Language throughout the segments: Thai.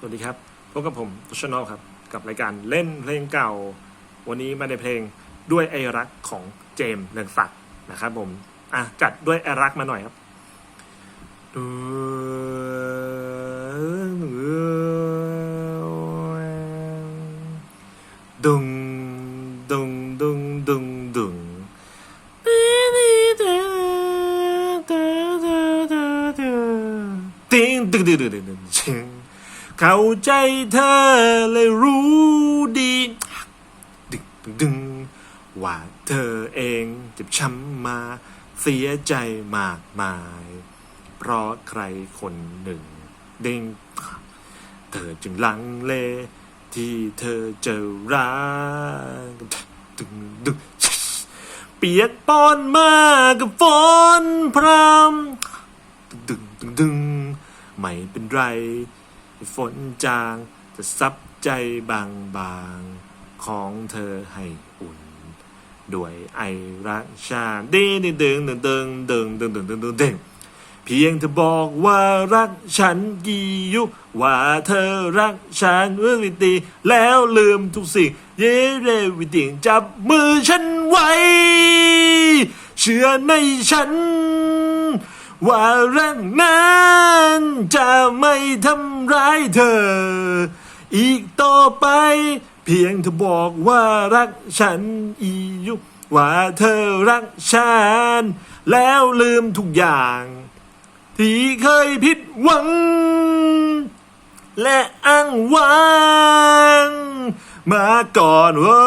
สวัสดีครับ พบกับผมตุชนอลครับ กับรายการเล่นเพลงเก่า วันนี้มาในเพลงด้วยไอรักของเจมส์เรืองศักดิ์นะครับผม อะ จัดด้วยไอรักมาหน่อยครับดุงดุงดุงดุงดุงติงตึงตึงตึงตึงตึงตึง เข้าใจเธอเลยรู้ดีดึงดึงดึงว่าเธอเองเจ็บช้ำมา เสียใจมากมาย เพราะใครคนหนึ่งเด้งเธอจึงลังเล ที่เธอจะรักดึงดึงเปียกปอนมากับฝนพรำดึงดึงดึงไม่เป็นไร ฝนจางจะซับใจบางบางของเธอให้อุ่น ด้วยไอรักชาเด้เด้เดิงเดิงเดิงเดิงเดิงเดิงเดิงเพียงเธอบอกว่ารักฉันกี่ยุว่าเธอรักฉันเรื่องตีแล้วลืมทุกสิ่ง เย่เรวิตีจับมือฉันไว้ เชื่อในฉัน ว่ารักนั้นจะไม่ทำร้ายเธอ อีกต่อไป เพียงเธอบอกว่ารักฉันอียุว่าเธอรักฉัน แล้วลืมทุกอย่าง ที่เคยผิดหวัง และอ้างว้าง มาก่อนว่า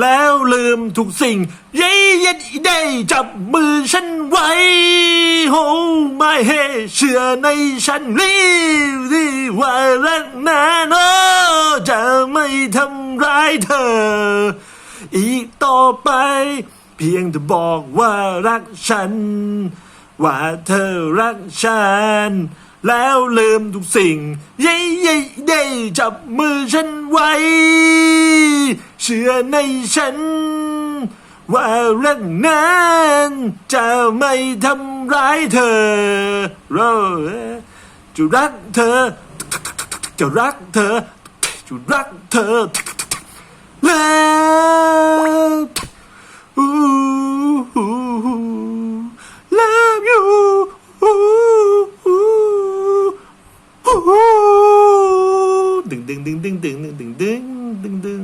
แล้วลืมทุกสิ่ง เย้เย็ดได้จับมือฉันไว้โอ้ไม่เฮเชื่อในฉันรีบรีว่ารักนาโนจะไม่ทำร้ายเธอ อีกต่อไป เพียงเธอบอกว่ารักฉัน ว่าเธอรักฉัน แล้วลืมทุกสิ่ง เย้เย้ได้จับมือฉันไว้ เชื่อในฉัน ว่าเรักนั้นจะไม่ทำร้ายเธอเราจะรักเธอ จะรักเธอ จะรักเธอแล้วอู้หู love you อู้หู อู้หูดึงดึงดึงดึ